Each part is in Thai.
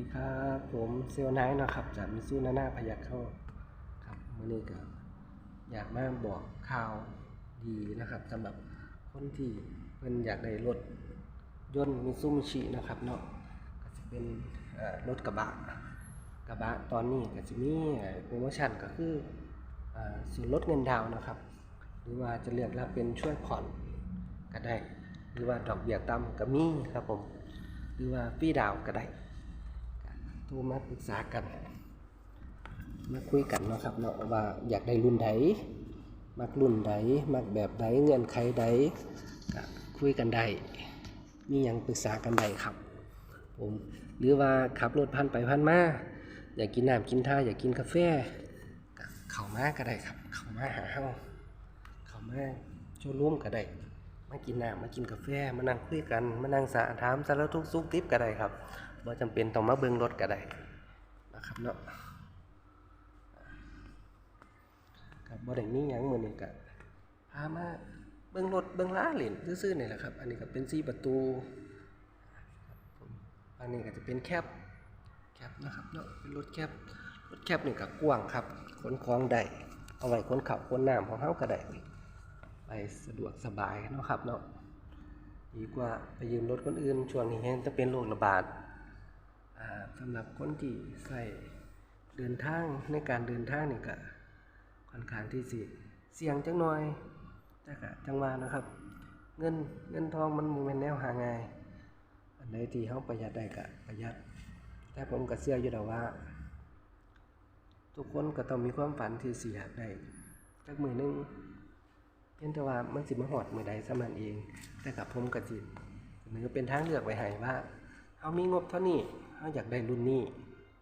ดีครับผมเซลไนท์นะครับจากมิซูนาน่าพยัคฆ์เข้าครับมื่อนี้ก็อยากมาบอกข่าวดีนะครับสำหรับคนที่เพิ่นอยากได้รถยนต์มิซูมิชินะครับเนาะก็จะเป็นรถกระบะกระบะตอนนี้ก็จะมีโปรโมชั่นก็คืออส่วนลดเงินดาวนะครับ หรือว่าจะเลือกรับเป็นช่วยผ่อนก็ได้ หรือว่าดอกเบี้ยต่ำก็มีครับผม หรือว่าฟรีดาวก็ได้ โทรมาปรึกษากัน มาคุยกันเนาะครับเนาะว่าอยากได้รุ่นใดมักรุ่นใดมักแบบใดเงื่อนไขใดก็คุยกันได้มีหยังปรึกษากันได้ครับ ผมหรือว่าขับรถผ่านไปผ่านมาอยากกินน้ำกินท่าอยากกินกาแฟก็เข้ามาก็ได้ครับ เข้ามาหาเฮาเข้ามาโชว์ร่วมก็ได้มากินน้ำมากินกาแฟมานั่งคุยกันมานั่งสาถามสารทุกข์สุขดิบก็ได้ครับ บ่จำเป็นต้องมาเบิ่งรถก็ได้นะครับเนาะครับบ่ได้มีหยังมื้อนี้ก็พามาเบิ่งรถเบิ่งล้าเล่นซื่อๆนี่แหละครับ อันนี้ก็เป็น4ประตู อันนี้ก็จะเป็นแคปแคปนะครับเนาะเป็นรถแคปรถแคปนี่ก็กว้างครับขนของได้เอาไว้ขนข้าวขนน้ำของเฮาก็ได้ไปสะดวกสบายเนาะครับเนาะดีกว่าไปยืมรถคนอื่นช่วงนี้แฮงจะเป็นโรคระบาด สำหรับคนที่ใส่เดินทางในการเดินทางนี่ก็ค่อนข้างที่สิเสี่ยงจังหน่อยแต่ก็จังว่านะครับ เงินเงินทองมันบ่แม่นแนวหาง่ายอันใดที่เฮาประหยัดได้ก็ประหยัด แต่ผมก็เชื่ออยู่แล้วว่า ทุกคนก็ต้องมีความฝันที่สิอยากได้จักมือหนึงเพียงแต่ว่ามันสิมาหอดมือใดสมันเอง แต่กับผมก็สิเสนอเป็นทางเลือกไว้ให้ว่าเฮามีงบเท่านี้ เฮาอยากได้รุ่นนี้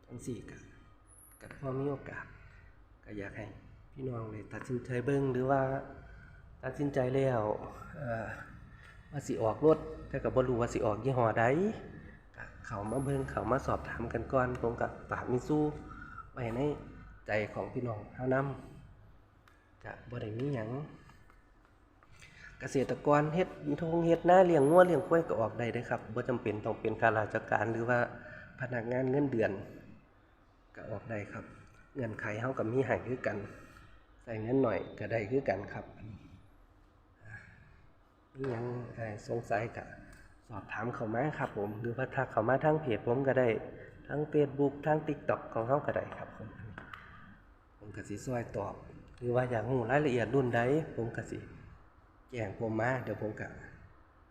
จังซี่ก็ก็พอมีโอกาส ก็อยากให้พี่น้องเลยตัดสินใจเบิ่งหรือว่าตัดสินใจแล้วว่าสิออกรถแต่ก็บ่รู้ว่าสิออกยี่ห้อใดเขามาเบิ่งเขามาสอบถามกันก่อนผมก็ฝากมิซูไว้ในใจของพี่น้องเฮานำก็บ่ได้มีหยังเกษตรกรเฮ็ดทงเฮ็ดหน้าเลี้ยงงัวเลี้ยงควายก็ออกได้เด้ครับบ่จำเป็นต้องเป็นข้าราชการหรือว่า พนักงานเงินเดือนก็ออกได้ครับ เงื่อนไขเฮาก็มีให้คือกัน ใส่เงินหน่อยก็ได้คือกันครับอ่ามีหยังสงสัยก็สอบถามเข้ามาครับผม หรือว่าทักเขามาทางเพจผมก็ได้ ทั้ง Facebook ทั้ง TikTok ของเฮาก็ได้ครับผมผมกสิช่วยตอบ หรือว่าอยากรู้รายละเอียดรุ่นใดผมกสิแจ้งผมมาเดี๋ยวผมก็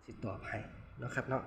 สิตอบให้นะครับเนาะ